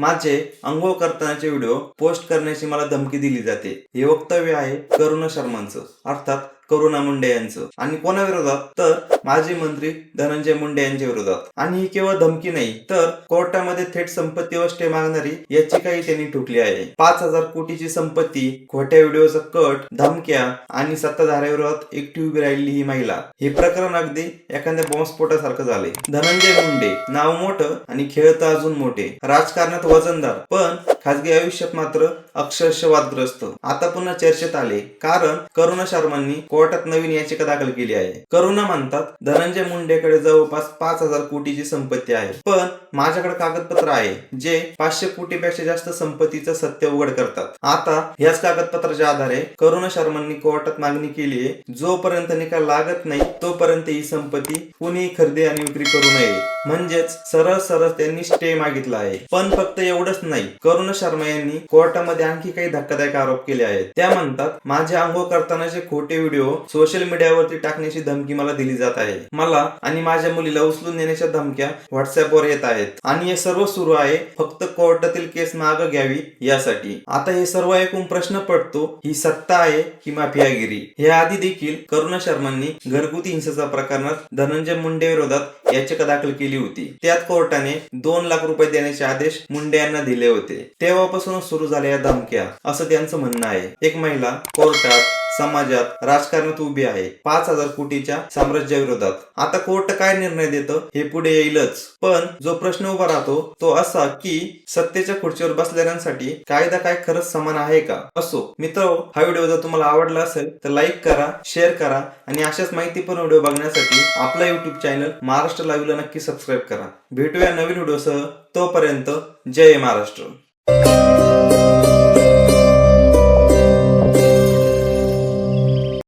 माझे अंघोळ करतानाचे व्हिडिओ पोस्ट करण्याची मला धमकी दिली जाते. हे वक्तव्य आहे करुण शर्मांचं. अर्थात करुणा मुंडे यांचं. आणि कोणाविरोधात तर माजी मंत्री धनंजय मुंडे यांच्या विरोधात. आणि ही केवळ धमकी नाही तर कोर्टामध्ये थेट संपत्तीवर स्टे मागणारी याचिकाही त्यांनी ठोकली आहे. पाच हजार कोटीची संपत्ती खोट्या व्हिडिओचा कट धमक्या आणि सत्ताधाऱ्याविरोधात एकटी उभी राहिलेली ही महिला. हे प्रकरण अगदी एखाद्या बॉम्बस्फोटासारखं झाले धनंजय मुंडे नाव मोठं आणि खेळ तर अजून मोठे. राजकारणात वजनदार. पण खाजगी आयुष्यात मात्र अक्षरशः वादग्रस्त आता पुन्हा चर्चेत आले. कारण करुणा शर्मांनी कोर्टात नवीन याचिका दाखल केली आहे. करुणा म्हणतात धनंजय मुंडेकडे जवळपास पाच हजार कोटीची संपत्ती आहे. पण माझ्याकडे कागदपत्र आहे जे पाचशे कोटीपेक्षा जास्त संपत्तीचं सत्य उघड करतात. आता याच कागदपत्राच्या आधारे करुणा शर्मांनी कोर्टात मागणी केली आहे. जोपर्यंत निकाल लागत नाही तोपर्यंत ही संपत्ती कुणीही खरेदी आणि विक्री करू नये. म्हणजेच सरळ सरळ त्यांनी स्टे मागितला आहे. पण फक्त एवढंच नाही करुण शर्मा यांनी कोर्टामध्ये आणखी काही धक्कादायक आरोप केले आहेत. त्या म्हणतात माझे आंघोळ करतानाचे खोटे व्हिडिओ सोशल मीडियावरती टाकण्याची धमकी मला दिली जात आहे. मला आणि माझ्या मुलीला उचलून नेण्याच्या धमक्या व्हॉट्सअपवर येत आहेत. आणि हे सर्व सुरू आहे फक्त कोर्टातील केस माग घ्यावी यासाठी. आता हे सर्व ऐकून प्रश्न पडतो ही सत्ता आहे की माफियागिरी? हे आधी देखील करुणा शर्मांनी घरगुती हिंसेचा प्रकरणात धनंजय मुंडे विरोधात याचिका दाखल केली होती. त्यात कोर्टाने दोन लाख रुपये देण्याचे आदेश मुंडे यांना दिले होते. तेव्हापासून सुरू झाल्या या धमक्या असं त्यांचं म्हणणं आहे. एक महिला कोर्टात समाजात राजकारणात उभी आहे. पाच हजार कोटीच्या साम्राज्याविरोधात आता कोर्ट काय निर्णय देतं? हे पुढे येईलच. पण जो प्रश्न उभा राहतो तो असा की सत्तेच्या खुर्चीवर बसलेल्यांसाठी कायदा काय खरंच समान आहे का? असो. मित्र हा व्हिडिओ जर तुम्हाला आवडला असेल तर लाईक करा शेअर करा आणि अशाच माहितीपूर्ण व्हिडिओ बघण्यासाठी आपला युट्यूब चॅनल महाराष्ट्र लाईव्हला नक्की सबस्क्राईब करा. भेटूया नवीन व्हिडिओसह. तोपर्यंत जय महाराष्ट्र.